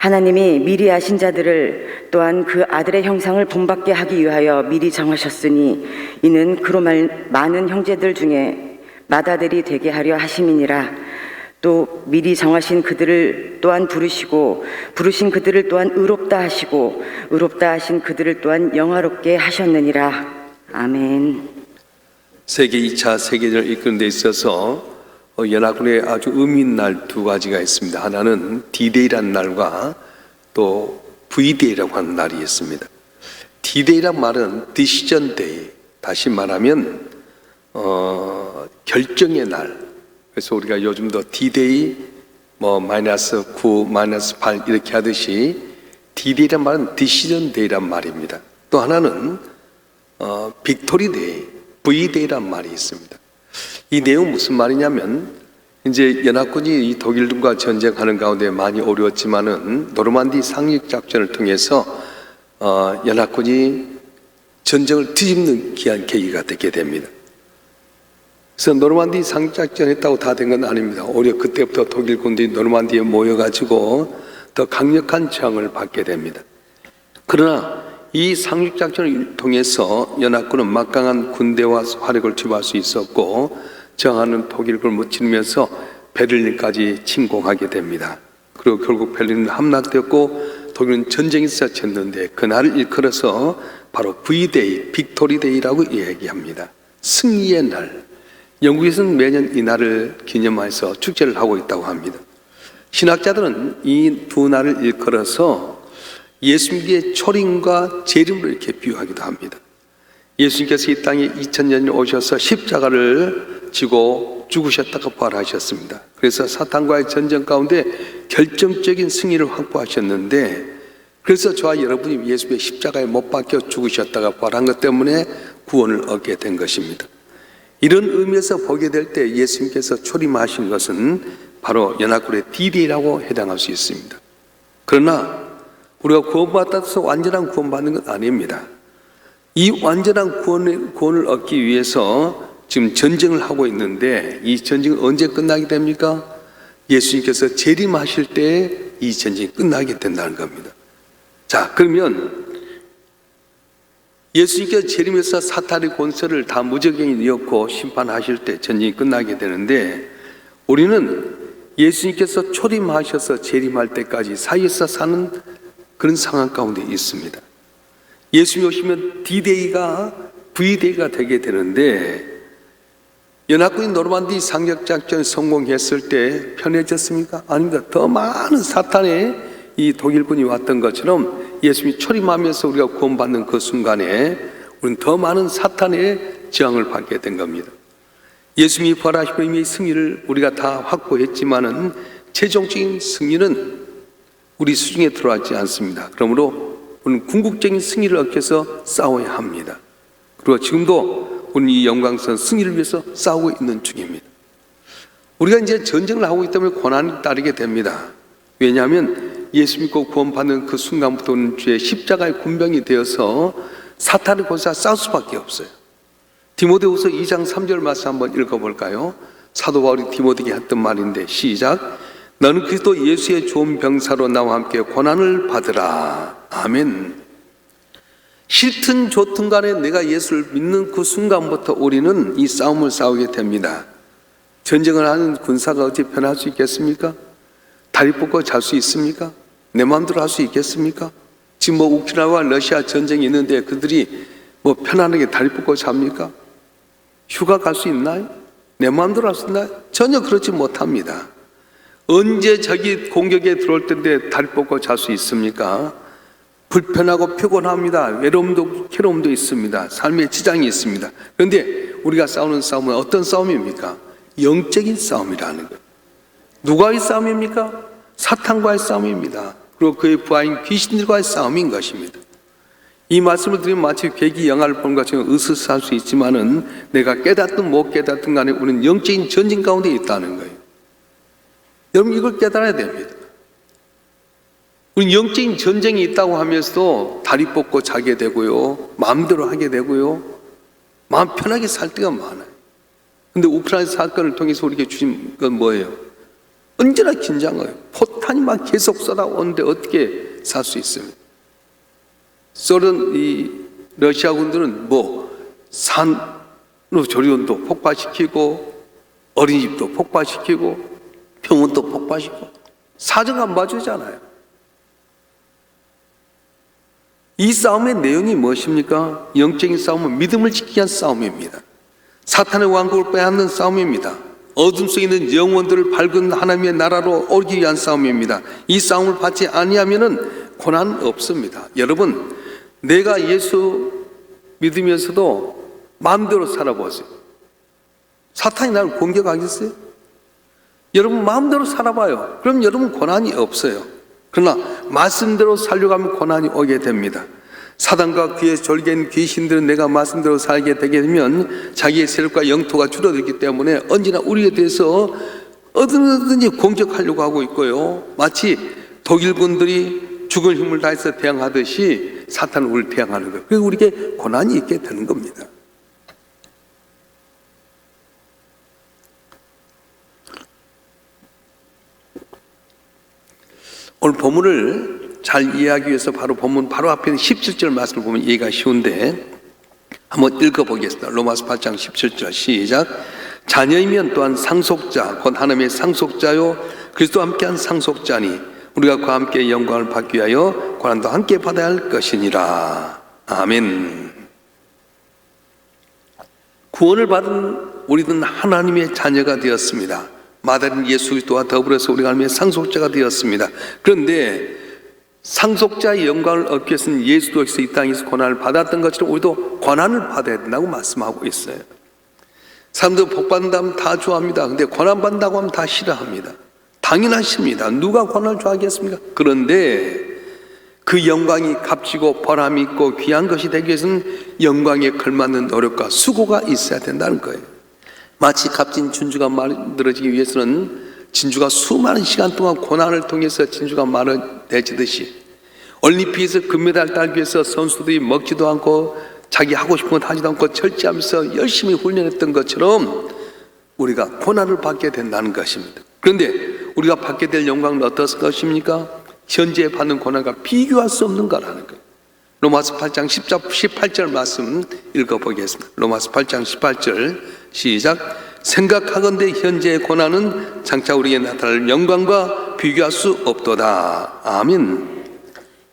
하나님이 미리 아신 자들을 또한 그 아들의 형상을 본받게 하기 위하여 미리 정하셨으니 이는 그로 말 많은 형제들 중에 맏아들이 되게 하려 하심이니라 또 미리 정하신 그들을 또한 부르시고 부르신 그들을 또한 의롭다 하시고 의롭다 하신 그들을 또한 영화롭게 하셨느니라 아멘. 세계 2차 세계전을 이끄는 데 있어서 어, 연합군의 아주 의미 있는 날 두 가지가 있습니다. 하나는 D-Day라는 날과 또 V-Day라고 하는 날이 있습니다. D-Day란 말은 Decision Day, 다시 말하면 어, 결정의 날. 그래서 우리가 요즘도 D-Day 뭐 마이너스 9, 마이너스 8 이렇게 하듯이 D-Day란 말은 Decision Day란 말입니다. 또 하나는 어, 빅토리 데이, V-데이란 말이 있습니다. 이 내용 무슨 말이냐면 이제 연합군이 이 독일군과 전쟁하는 가운데 많이 어려웠지만은 노르만디 상륙 작전을 통해서 어, 연합군이 전쟁을 뒤집는 귀한 계기가 되게 됩니다. 그래서 노르만디 상륙 작전 했다고 다 된 건 아닙니다. 오히려 그때부터 독일 군들이 노르만디에 모여가지고 더 강력한 저항을 받게 됩니다. 그러나 이 상륙 작전을 통해서 연합군은 막강한 군대와 화력을 투입할 수 있었고 저항하는 독일군을 무찌르면서 베를린까지 침공하게 됩니다. 그리고 결국 베를린은 함락되었고 독일은 전쟁에서 졌는데 그날을 일컬어서 바로 V-Day, 빅토리데이라고 이야기합니다. 승리의 날. 영국에서는 매년 이 날을 기념해서 축제를 하고 있다고 합니다. 신학자들은 이 두 날을 일컬어서 예수님의 초림과 재림으로 이렇게 비유하기도 합니다. 예수님께서 이 땅에 2000년 전 오셔서 십자가를 지고 죽으셨다가 부활하셨습니다. 그래서 사탄과의 전쟁 가운데 결정적인 승리를 확보하셨는데 그래서 저와 여러분이 예수의 십자가에 못 박혀 죽으셨다가 부활한 것 때문에 구원을 얻게 된 것입니다. 이런 의미에서 보게 될 때 예수님께서 초림하신 것은 바로 연합군의 디디라고 해당할 수 있습니다. 그러나 우리가 구원받아서 완전한 구원받는 건 아닙니다. 이 완전한 구원을, 구원을 얻기 위해서 지금 전쟁을 하고 있는데 이 전쟁은 언제 끝나게 됩니까? 예수님께서 재림하실 때 이 전쟁이 끝나게 된다는 겁니다. 자, 그러면 예수님께서 재림해서 사탄의 권세를 다 무적행이 이었고 심판하실 때 전쟁이 끝나게 되는데 우리는 예수님께서 초림하셔서 재림할 때까지 사이에서 사는 그런 상황 가운데 있습니다. 예수님 오시면 D-Day가 V-Day가 되게 되는데 연합군이 노르만디 상륙작전 성공했을 때 편해졌습니까? 아닙니다. 더 많은 사탄의 이 독일군이 왔던 것처럼 예수님이 초림하면서 우리가 구원받는 그 순간에 우리는 더 많은 사탄의 저항을 받게 된 겁니다. 예수님이 이미 승리를 우리가 다 확보했지만은 최종적인 승리는 우리 수중에 들어왔지 않습니다. 그러므로 우리는 궁극적인 승리를 얻기 위해서 싸워야 합니다. 그리고 지금도 우리는 이 영광스러운 승리를 위해서 싸우고 있는 중입니다. 우리가 이제 전쟁을 하고 있기 때문에 고난이 따르게 됩니다. 왜냐하면 예수 믿고 구원받는 그 순간부터는 주의 십자가의 군병이 되어서 사탄의 권세와 싸울 수밖에 없어요. 디모데후서 2장 3절 말씀 한번 읽어볼까요? 사도 바울이 디모데에게 했던 말인데 시작. 너는 그리스도 예수의 좋은 병사로 나와 함께 고난을 받으라. 아멘. 싫든 좋든 간에 내가 예수를 믿는 그 순간부터 우리는 이 싸움을 싸우게 됩니다. 전쟁을 하는 군사가 어찌 편할 수 있겠습니까? 다리 뻗고 잘 수 있습니까? 내 마음대로 할 수 있겠습니까? 지금 뭐 우크라이나와 러시아 전쟁이 있는데 그들이 뭐 편안하게 다리 뻗고 잡니까? 휴가 갈 수 있나요? 내 마음대로 할 수 있나요? 전혀 그렇지 못합니다. 언제 적이 공격에 들어올 텐데 다리 뻗고 잘 수 있습니까? 불편하고 피곤합니다. 외로움도 괴로움도 있습니다. 삶의 지장이 있습니다. 그런데 우리가 싸우는 싸움은 어떤 싸움입니까? 영적인 싸움이라는 거예요. 누가의 싸움입니까? 사탄과의 싸움입니다. 그리고 그의 부하인 귀신들과의 싸움인 것입니다. 이 말씀을 드리면 마치 괴기 영화를 본 것처럼 으스스할 수 있지만은 내가 깨닫든 못 깨닫든 간에 우리는 영적인 전쟁 가운데 있다는 거예요. 여러분 이걸 깨달아야 됩니다. 영적인 전쟁이 있다고 하면서도 다리 뻗고 자게 되고요. 마음대로 하게 되고요. 마음 편하게 살 때가 많아요. 근데 우크라이나 사건을 통해서 우리에게 주신 건 뭐예요? 언제나 긴장해요. 포탄이 막 계속 쏟아오는데 어떻게 살 수 있습니까? 소련 이 러시아 군들은 뭐 산으로 조리원도 폭파시키고 어린이집도 폭파시키고 병원도 폭파시키고 사정 안 봐주잖아요. 이 싸움의 내용이 무엇입니까? 영적인 싸움은 믿음을 지키기 위한 싸움입니다. 사탄의 왕국을 빼앗는 싸움입니다. 어둠 속에 있는 영혼들을 밝은 하나님의 나라로 오기 위한 싸움입니다. 이 싸움을 받지 아니하면은 고난 없습니다. 여러분, 내가 예수 믿으면서도 마음대로 살아보세요. 사탄이 나를 공격하겠어요? 여러분 마음대로 살아봐요. 그럼 여러분 고난이 없어요. 그러나 말씀대로 살려가면 고난이 오게 됩니다. 사단과 그의 졸개인 귀신들은 내가 말씀대로 살게 되게 되면 자기의 세력과 영토가 줄어들기 때문에 언제나 우리에 대해서 어디든지 공격하려고 하고 있고요. 마치 독일군들이 죽을 힘을 다해서 대항하듯이 사탄을 대항하는 거예요. 그래서 우리에게 고난이 있게 되는 겁니다. 오늘 본문을 잘 이해하기 위해서 바로 본문 바로 앞에 있는 17절 말씀을 보면 이해가 쉬운데 한번 읽어보겠습니다. 로마서 8장 17절 시작. 자녀이면 또한 상속자, 곧 하나님의 상속자요 그리스도와 함께한 상속자니 우리가 그와 함께 영광을 받기 위하여 고난도 함께 받아야 할 것이니라. 아멘. 구원을 받은 우리는 하나님의 자녀가 되었습니다. 마다린 예수 그리스도와 더불어서 우리가 하나님의 상속자가 되었습니다. 그런데 상속자의 영광을 얻기 위해서는 예수도 역시 이 땅에서 고난을 받았던 것처럼 우리도 고난을 받아야 된다고 말씀하고 있어요. 사람들 복 받는다면 다 좋아합니다. 근데 고난 받는다고 하면 다 싫어합니다. 당연하십니다. 누가 고난을 좋아하겠습니까? 그런데 그 영광이 값지고 보람이 있고 귀한 것이 되기 위해서는 영광에 걸맞는 노력과 수고가 있어야 된다는 거예요. 마치 값진 진주가 만들어지기 위해서는 진주가 수많은 시간 동안 고난을 통해서 진주가 만들어지듯이 올림픽에서 금메달 따기 위해서 선수들이 먹지도 않고 자기 하고 싶은 건 하지도 않고 철저하면서 열심히 훈련했던 것처럼 우리가 고난을 받게 된다는 것입니다. 그런데 우리가 받게 될 영광은 어떤 것입니까? 현재 받는 고난과 비교할 수 없는 거라는 거예요. 로마서 8장 10절, 18절 말씀 읽어보겠습니다. 로마서 8장 18절 시작. 생각하건대 현재의 고난은 장차 우리에게 나타날 영광과 비교할 수 없도다. 아멘.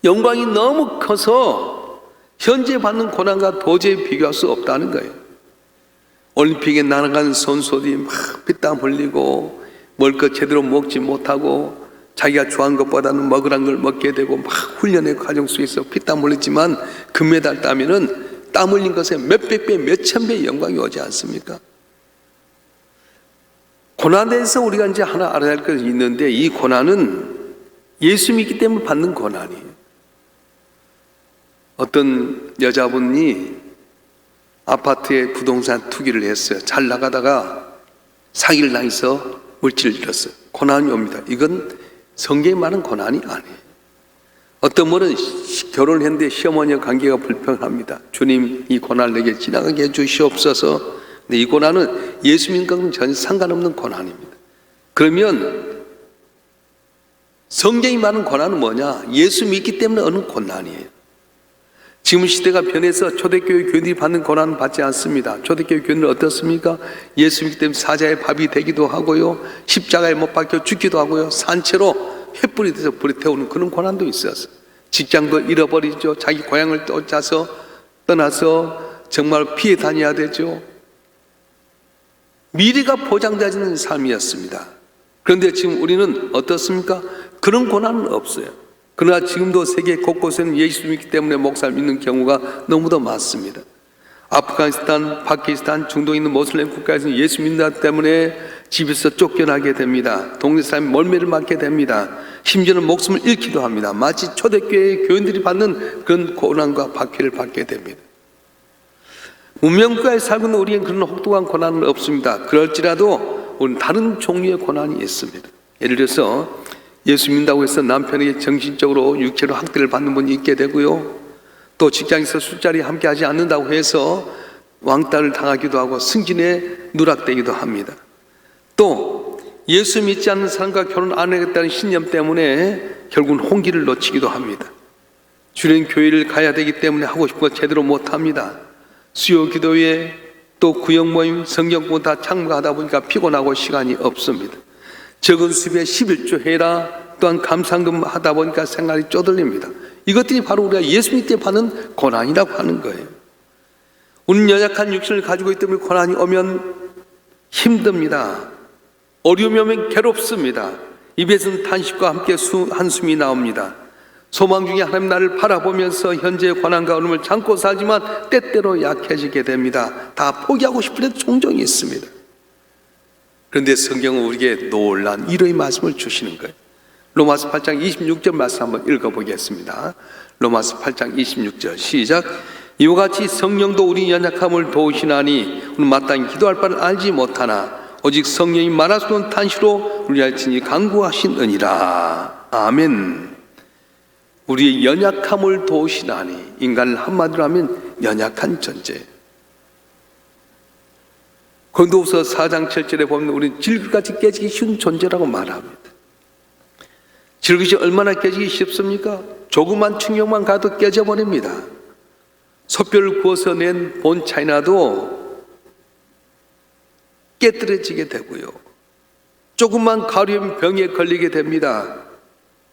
영광이 너무 커서 현재 받는 고난과 도저히 비교할 수 없다는 거예요. 올림픽에 날아가는 선수들이 막 피땀 흘리고 먹을 것 제대로 먹지 못하고 자기가 좋아하는 것보다는 먹으란 걸 먹게 되고 막 훈련의 과정 속에서 피땀 흘리지만 금메달 따면은 땀 흘린 것에 몇백 배, 몇천 배의 영광이 오지 않습니까? 고난에서 우리가 이제 하나 알아야 할 것이 있는데 이 고난은 예수 믿기 때문에 받는 고난이에요. 어떤 여자분이 아파트에 부동산 투기를 했어요. 잘 나가다가 사기를 당해서 물질을 잃었어요. 고난이 옵니다. 이건 성경에 말하는 고난이 아니에요. 어떤 분은 시- 결혼했는데 시어머니와 관계가 불평합니다. 주님 이 고난을 내게 지나가게 해주시옵소서. 근데 이 고난은 예수 믿는 전혀 상관없는 고난입니다. 그러면 성경이 말하는 고난은 뭐냐? 예수 믿기 때문에 오는 고난이에요. 지금 시대가 변해서 초대교회 교인들이 받는 고난은 받지 않습니다. 초대교회 교인들 어떻습니까? 예수 믿기 때문에 사자의 밥이 되기도 하고요. 십자가에 못 박혀 죽기도 하고요. 산채로 횃불이 돼서 불에 태우는 그런 고난도 있었어요. 직장도 잃어버리죠. 자기 고향을 쫓아서 떠나서 정말 피해 다녀야 되죠. 미래가 보장되지는 삶이었습니다. 그런데 지금 우리는 어떻습니까? 그런 고난은 없어요. 그러나 지금도 세계 곳곳에는 예수 믿기 때문에 목사를 믿는 경우가 너무도 많습니다. 아프가니스탄, 파키스탄, 중동에 있는 모슬렘 국가에서는 예수 믿는다 때문에 집에서 쫓겨나게 됩니다. 동네 사람이 멀미를 맞게 됩니다. 심지어는 목숨을 잃기도 합니다. 마치 초대교회 교인들이 받는 그런 고난과 박해를 받게 됩니다. 문명국가에 살고 있는 우리에겐 그런 혹독한 고난은 없습니다. 그럴지라도 우리는 다른 종류의 고난이 있습니다. 예를 들어서 예수 믿는다고 해서 남편에게 정신적으로 육체로 학대를 받는 분이 있게 되고요. 또 직장에서 술자리 함께 하지 않는다고 해서 왕따를 당하기도 하고 승진에 누락되기도 합니다. 또 예수 믿지 않는 사람과 결혼 안 하겠다는 신념 때문에 결국은 홍기를 놓치기도 합니다. 주는 교회를 가야 되기 때문에 하고 싶은 거 제대로 못 합니다. 수요 기도회 또 구역 모임 성경 공부 다 참가하다 보니까 피곤하고 시간이 없습니다. 적은 습에 11조 해라 또한 감상금 하다 보니까 생활이 쪼들립니다. 이것들이 바로 우리가 예수 믿때 받는 고난이라고 하는 거예요. 우리는 연약한 육신을 가지고 있기 때문에 고난이 오면 힘듭니다. 어려움이 오면 괴롭습니다. 입에서는 탄식과 함께 수, 한숨이 나옵니다. 소망 중에 하나님 나를 바라보면서 현재의 고난과 어려움을 참고 살지만 때때로 약해지게 됩니다. 다 포기하고 싶을 때 종종 있습니다. 그런데 성경은 우리에게 놀란 위로의 말씀을 주시는 거예요. 로마서 8장 26절 말씀 한번 읽어보겠습니다. 로마서 8장 26절 시작. 이와 같이 성령도 우리 연약함을 도우시나니 우리 마땅히 기도할 바를 알지 못하나 오직 성령이 없는 탄시로 우리 알지니 강구하시느니라. 아멘. 우리의 연약함을 도우시나니 인간을 한마디로 하면 연약한 존재. 건도후서 4장 7절에 보면 우리는 질그같이 깨지기 쉬운 존재라고 말합니다. 질그릇이 얼마나 깨지기 쉽습니까? 조그만 충격만 가도 깨져버립니다. 솥뼈를 구워서 낸 본 차이나도 깨뜨려지게 되고요. 조금만 가려운 병에 걸리게 됩니다.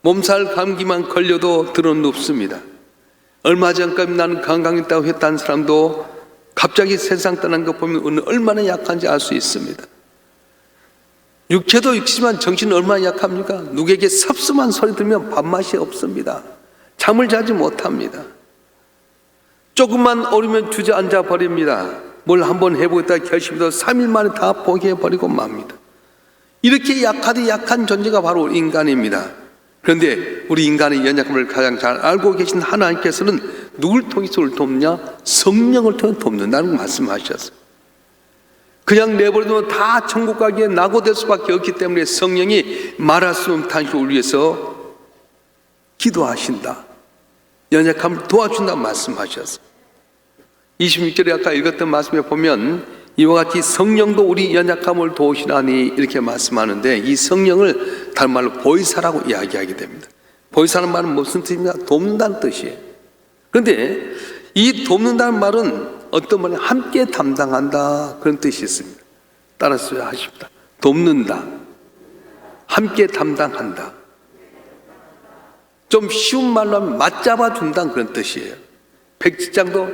몸살 감기만 걸려도 드러눕습니다. 얼마 전까지 나는 건강했다고 했다는 사람도 갑자기 세상 떠난 거 보면 얼마나 약한지 알 수 있습니다. 육체도 육지만 정신은 얼마나 약합니까? 누구에게 섭섭한 소리 들으면 밥맛이 없습니다. 잠을 자지 못합니다. 조금만 오르면 주저앉아 버립니다. 뭘 한번 해보겠다 결심해도 3일 만에 다 포기해버리고 맙니다. 이렇게 약하디 약한 존재가 바로 인간입니다. 그런데 우리 인간의 연약함을 가장 잘 알고 계신 하나님께서는 누굴 통해서 우리를 돕냐? 성령을 통해 돕는다는 걸 말씀하셨어요. 그냥 내버려두면 다 천국 가기에 낙오될 수밖에 없기 때문에 성령이 말할 수 없는 탄식을 위해서 기도하신다. 연약함을 도와준다 말씀하셨어요. 26절에 아까 읽었던 말씀에 보면 이와 같이 성령도 우리 연약함을 도우시나니 이렇게 말씀하는데 이 성령을 다른 말로 보이사라고 이야기하게 됩니다. 보이사라는 말은 무슨 뜻입니까? 돕는다는 뜻이에요. 그런데 이 돕는다는 말은 어떤 말은 함께 담당한다 그런 뜻이 있습니다. 따라서 하십니다. 돕는다. 함께 담당한다. 좀 쉬운 말로 하면 맞잡아 준다 그런 뜻이에요. 백지장도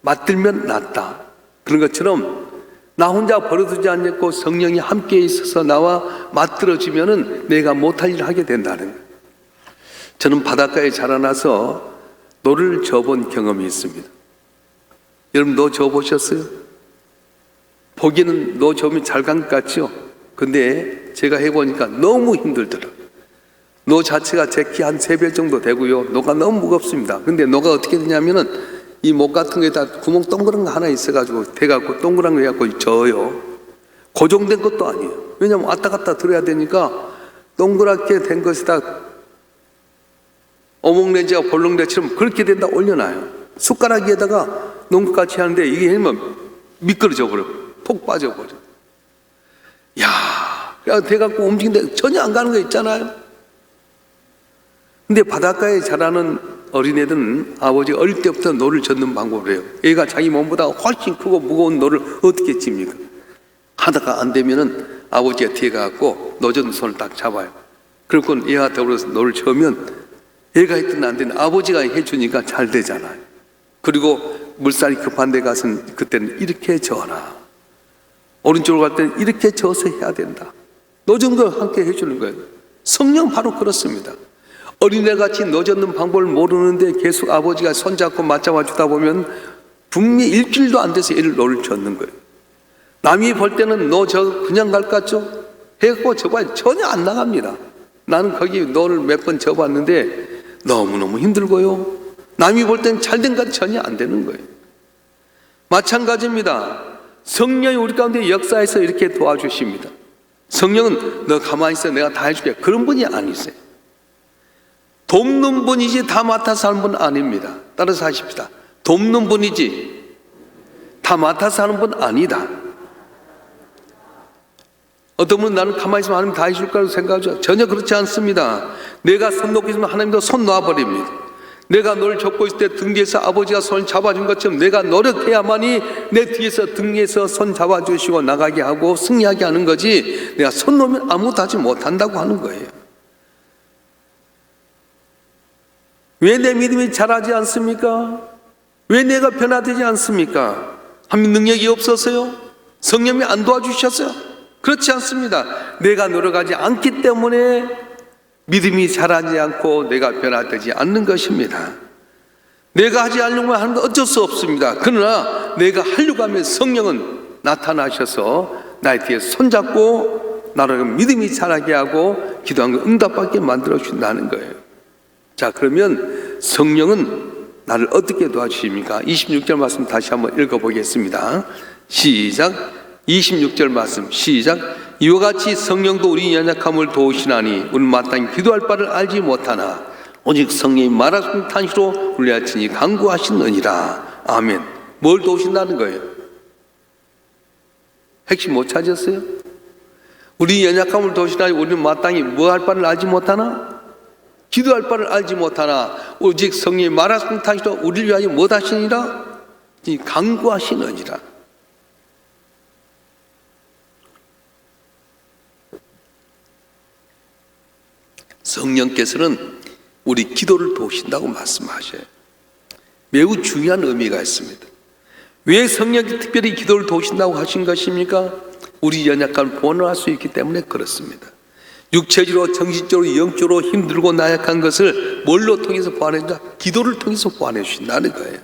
맞들면 낫다. 그런 것처럼 나 혼자 버려두지 않고 성령이 함께 있어서 나와 맞들어지면은 내가 못할 일을 하게 된다는 거예요. 저는 바닷가에 자라나서 노를 저본 경험이 있습니다. 여러분 노 저보셨어요? 보기는 노 저으면 잘간 것 같죠? 근데 제가 해보니까 너무 힘들더라고요. 노 자체가 제 키 한 세 배 정도 되고요. 노가 너무 무겁습니다. 근데 노가 어떻게 되냐면은 이 목 같은 거에다 구멍 동그란 거 하나 있어가지고 대갖고 동그란 거 해갖고 져요. 고정된 것도 아니에요. 왜냐면 왔다 갔다 들어야 되니까 동그랗게 된 것에다 어묵렌지가 볼롱렌지처럼 그렇게 된다 올려놔요. 숟가락 위에다가 농구같이 하는데 이게 하면 미끄러져 버려. 폭 빠져버려. 야, 그냥 돼갖고 움직이는데 전혀 안 가는 거 있잖아요. 근데 바닷가에 자라는 어린애들은 아버지 어릴 때부터 노를 젓는 방법을 해요. 얘가 자기 몸보다 훨씬 크고 무거운 노를 어떻게 찝니까? 하다가 안 되면은 아버지가 뒤에 가갖고 노젓는 손을 딱 잡아요. 그리고 얘가 더불어서 노를 저으면 얘가 했던 안 되는 아버지가 해주니까 잘 되잖아요. 그리고 물살이 급한 데 가서는 그때는 이렇게 저어라. 오른쪽으로 갈 때는 이렇게 저어서 해야 된다. 노정도 함께 해주는 거예요. 성령 바로 그렇습니다. 어린애같이 노젓는 방법을 모르는데 계속 아버지가 손잡고 맞잡아 주다 보면 분명히 일주일도 안 돼서 애를 노를 젓는 거예요. 남이 볼 때는 너 저 그냥 갈것 같죠? 해갖고 저봐 전혀 안 나갑니다. 나는 거기 너를 몇 번 접었는데 너무너무 힘들고요. 남이 볼 때는 잘된것 전혀 안 되는 거예요. 마찬가지입니다. 성령이 우리 가운데 역사에서 이렇게 도와주십니다. 성령은 너 가만히 있어 내가 다 해줄게 그런 분이 아니세요. 돕는 분이지 다 맡아서 하는 분 아닙니다. 따라서 하십시다. 돕는 분이지 다 맡아서 하는 분 아니다. 어떤 분은 나는 가만히 있으면 하나님 다 해줄 거라고 생각하죠. 전혀 그렇지 않습니다. 내가 손 놓고 있으면 하나님도 손 놔버립니다. 내가 너를 접고 있을 때 등 뒤에서 아버지가 손 잡아준 것처럼 내가 노력해야만이 내 뒤에서 등에서 손 잡아주시고 나가게 하고 승리하게 하는 거지 내가 손 놓으면 아무것도 하지 못한다고 하는 거예요. 왜 내 믿음이 자라지 않습니까? 왜 내가 변화되지 않습니까? 하나님 능력이 없어서요? 성령이 안 도와주셨어요? 그렇지 않습니다. 내가 노력하지 않기 때문에 믿음이 자라지 않고 내가 변화되지 않는 것입니다. 내가 하지 않으려고 하는 건 어쩔 수 없습니다. 그러나 내가 하려고 하면 성령은 나타나셔서 나의 뒤에 손잡고 나를 믿음이 자라게 하고 기도한 거 응답받게 만들어 준다는 거예요. 자, 그러면 성령은 나를 어떻게 도와주십니까? 26절 말씀 다시 한번 읽어보겠습니다. 시작. 26절 말씀 시작. 이와 같이 성령도 우리 연약함을 도우시나니 우리 마땅히 기도할 바를 알지 못하나 오직 성령이 말하신 탄시로 훈련하시니 강구하시느니라. 아멘. 뭘 도우신다는 거예요? 핵심 못 찾았어요? 우리 연약함을 도우시나니 우리는 마땅히 뭐 할 바를 알지 못하나? 기도할 바를 알지 못하나 오직 성령이 말하신 탄시로 우리를 위하여 못하시니라? 이 강구하시느니라. 성령께서는 우리 기도를 도우신다고 말씀하셔요. 매우 중요한 의미가 있습니다. 왜 성령이 특별히 기도를 도우신다고 하신 것입니까? 우리 연약함을 보완할 수 있기 때문에 그렇습니다. 육체적으로, 정신적으로, 영적으로 힘들고 나약한 것을 뭘로 통해서 보완해준다? 기도를 통해서 보완해 주신다는 거예요.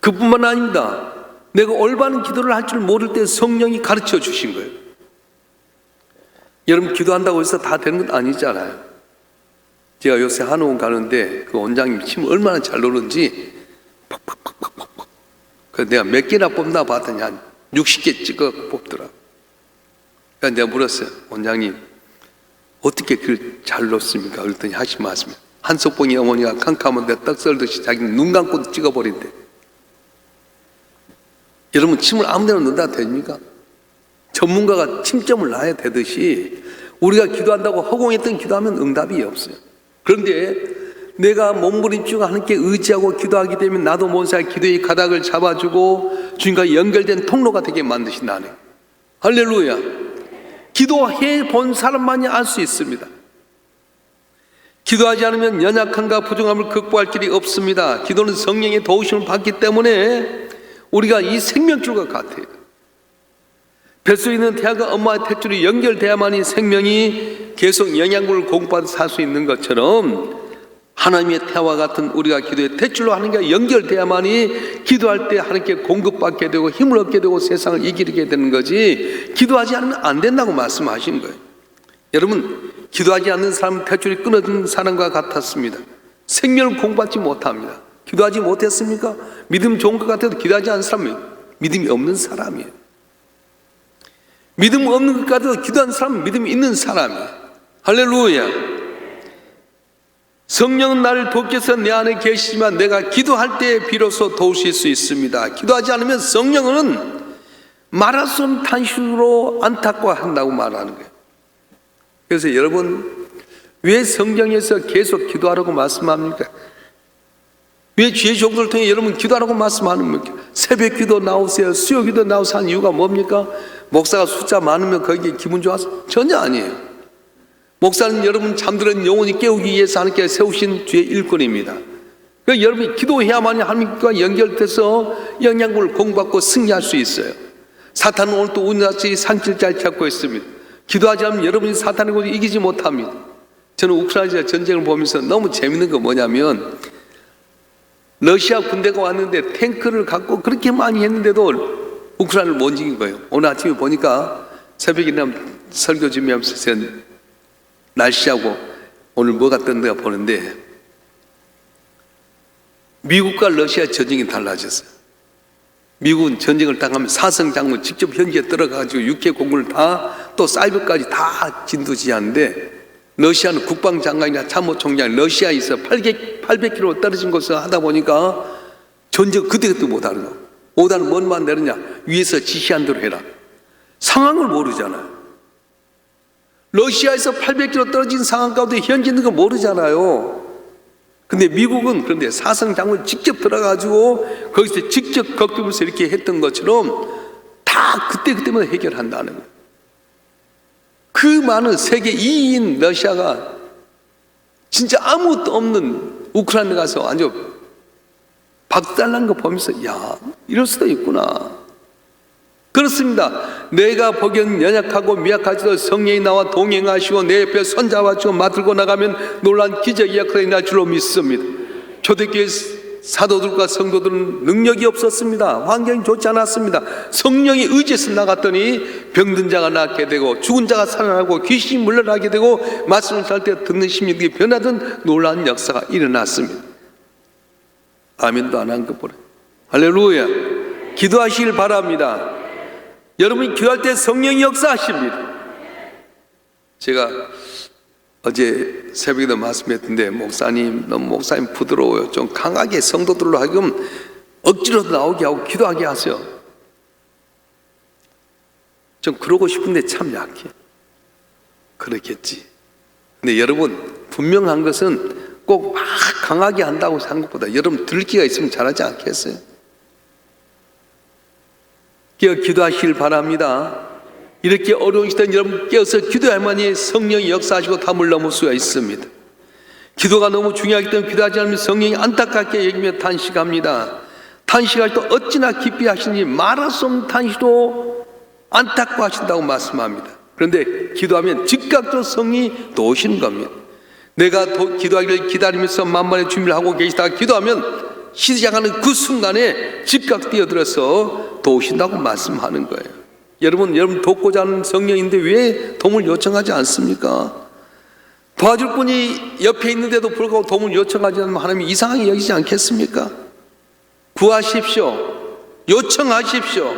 그뿐만 아닙니다. 내가 올바른 기도를 할 줄 모를 때 성령이 가르쳐 주신 거예요. 여러분 기도한다고 해서 다 되는 건 아니잖아요. 제가 요새 한의원 가는데 그 원장님 침 얼마나 잘 노는지 팍팍팍팍팍. 그 내가 몇 개나 뽑나 봤더니 한 60개 찍어 뽑더라. 그러니까 내가 물었어요. 원장님 어떻게 그걸 잘 놓습니까? 그랬더니 하신 말씀이 한석봉이 어머니가 캄캄한데 떡 썰듯이 자기 눈 감고 찍어버린대. 여러분 침을 아무 데나 넣다 됩니까? 전문가가 침점을 놔야 되듯이 우리가 기도한다고 허공했던 기도하면 응답이 없어요. 그런데 내가 몸부림치고 하나님께 의지하고 기도하게 되면 나도 모르게 기도의 가닥을 잡아주고 주님과 연결된 통로가 되게 만드신다네. 할렐루야. 기도해 본 사람만이 알 수 있습니다. 기도하지 않으면 연약함과 부족함을 극복할 길이 없습니다. 기도는 성령의 도우심을 받기 때문에 우리가 이 생명줄과 같아요. 뱃속에 있는 태아가 엄마의 탯줄이 연결돼야만이 생명이 계속 영양분을 공급받아 살 수 있는 것처럼 하나님의 태아와 같은 우리가 기도의 탯줄로 하는 게 연결돼야만이 기도할 때 하나님께 공급받게 되고 힘을 얻게 되고 세상을 이기게 되는 거지 기도하지 않으면 안 된다고 말씀하신 거예요. 여러분 기도하지 않는 사람은 탯줄이 끊어진 사람과 같았습니다. 생명을 공부받지 못합니다. 기도하지 못했습니까? 믿음 좋은 것 같아도 기도하지 않는 사람은 믿음이 없는 사람이에요. 믿음 없는 것 같아도 기도하는 사람은 믿음이 있는 사람이에요. 할렐루야. 성령은 나를 돕께서 내 안에 계시지만 내가 기도할 때 비로소 도우실 수 있습니다. 기도하지 않으면 성령은 말할 수 탄식으로 안타까워한다고 말하는 거예요. 그래서 여러분 왜 성경에서 계속 기도하라고 말씀합니까? 왜 주의 종들을 통해 여러분 기도하라고 말씀하는 겁니까? 새벽 기도 나오세요. 수요 기도 나오세요 하는 이유가 뭡니까? 목사가 숫자 많으면 거기에 기분 좋아서? 전혀 아니에요. 목사는 여러분 잠들은 영혼이 깨우기 위해서 하나님께 세우신 주의 일꾼입니다. 그 여러분이 기도해야만 하나님과 연결돼서 영양분을 공부받고 승리할 수 있어요. 사탄은 오늘 또 우리같이 산길 잘 찾고 있습니다. 기도하지 않으면 여러분이 사탄의 곳을 이기지 못합니다. 저는 우크라이나 전쟁을 보면서 너무 재밌는 거 뭐냐면 러시아 군대가 왔는데 탱크를 갖고 그렇게 많이 했는데도 우크라이나를 못 이긴 거예요. 오늘 아침에 보니까 새벽에 난 설교 준비하면서 날씨하고 오늘 뭐가 떴는가 보는데 미국과 러시아 전쟁이 달라졌어요. 미국은 전쟁을 당하면 사성 장군 직접 현지에 들어가가지고 육해 공군을 다 또 사이버까지 다 진두지휘하는데 러시아는 국방장관이나 참모총장 러시아에서 800, 800km 떨어진 곳에서 하다 보니까 전쟁 그때그때 못하는 거. 오다는 뭔만 내느냐 위에서 지시한 대로 해라. 상황을 모르잖아요. 러시아에서 800km 떨어진 상황 가운데 현지 있는 거 모르잖아요. 근데 미국은 그런데 사성 장군 직접 들어가지고 거기서 직접 겪으면서 이렇게 했던 것처럼 다 그때그때마다 해결한다는 거예요. 그 많은 세계 2위인 러시아가 진짜 아무것도 없는 우크라이나 가서 아주 박살난 거 보면서 야 이럴 수도 있구나 그렇습니다 내가 보기엔 연약하고 미약하지도 성령이 나와 동행하시고 내 옆에 손잡아 주고 맡들고 나가면 놀란 기적이 일어날 줄로 믿습니다 초대교회 사도들과 성도들은 능력이 없었습니다 환경이 좋지 않았습니다 성령이 의지해서 나갔더니 병든 자가 낫게 되고 죽은 자가 살아나고 귀신이 물러나게 되고 말씀을 할때 듣는 심령이 변하던 놀라운 역사가 일어났습니다 아멘도 안 한 것 보래. 할렐루야. 기도하시길 바랍니다. 여러분이 기도할 때 성령이 역사하십니다. 제가 어제 새벽에도 말씀했던데 목사님 너무 목사님 부드러워요. 좀 강하게 성도들로 하여금 억지로 나오게 하고 기도하게 하세요. 좀 그러고 싶은데 참 약해. 그렇겠지. 근데 여러분 분명한 것은 꼭 막 강하게 한다고 것보다 여러분 들기가 있으면 잘하지 않겠어요? 깨어 기도하시길 바랍니다. 이렇게 어려운 시대 여러분 깨어서 기도해야만이 성령이 역사하시고 담을 넘을 수가 있습니다. 기도가 너무 중요하기 때문에 기도하지 않으면 성령이 안타깝게 여기며 탄식합니다. 탄식할 때 어찌나 깊이 하시는지 말할 수 탄식도 안타까워하신다고 말씀합니다. 그런데 기도하면 즉각적으로 성이 도우시는 겁니다. 내가 도- 기도하기를 기다리면서 만반의 준비를 하고 계시다가 기도하면 시작하는 그 순간에 즉각 뛰어들어서 도우신다고 말씀하는 거예요. 여러분, 여러분 돕고자 하는 성령인데 왜 도움을 요청하지 않습니까? 도와줄 분이 옆에 있는데도 불구하고 도움을 요청하지 않으면 하나님이 이상하게 여기지 않겠습니까? 구하십시오. 요청하십시오.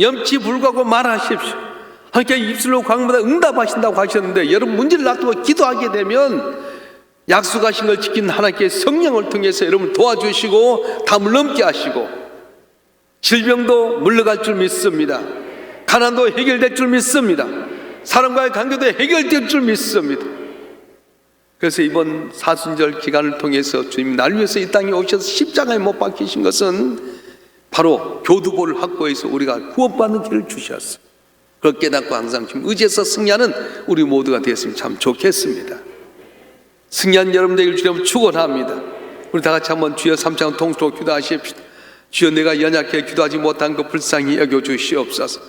염치 불구하고 말하십시오. 하나님께 입술로 광마다 응답하신다고 하셨는데 여러분 문제를 놔두고 기도하게 되면 약속하신 걸 지킨 하나님께 성령을 통해서 여러분 도와주시고 담을 넘게 하시고 질병도 물러갈 줄 믿습니다. 가난도 해결될 줄 믿습니다. 사람과의 관계도 해결될 줄 믿습니다. 그래서 이번 사순절 기간을 통해서 주님 날 위해서 이 땅에 오셔서 십자가에 못 박히신 것은 바로 교두보를 확보해서 우리가 구원받는 길을 주셨어요. 그걸 깨닫고 항상 지금 의지해서 승리하는 우리 모두가 되었으면 참 좋겠습니다. 승리한 여러분 되길 주님 축원합니다. 우리 다 같이 한번 주여 삼창 통수로 기도하십시오. 주여 내가 연약해 기도하지 못한 것 불쌍히 여겨 주시옵소서.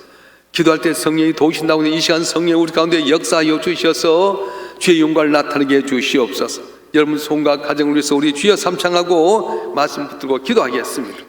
기도할 때 성령이 도우신다고 하는 이 시간 성령 우리 가운데 역사하여 주셔서 주의 영광을 나타내게 해 주시옵소서. 여러분 손과 가정을 위해서 우리 주여 삼창하고 말씀 붙들고 기도하겠습니다.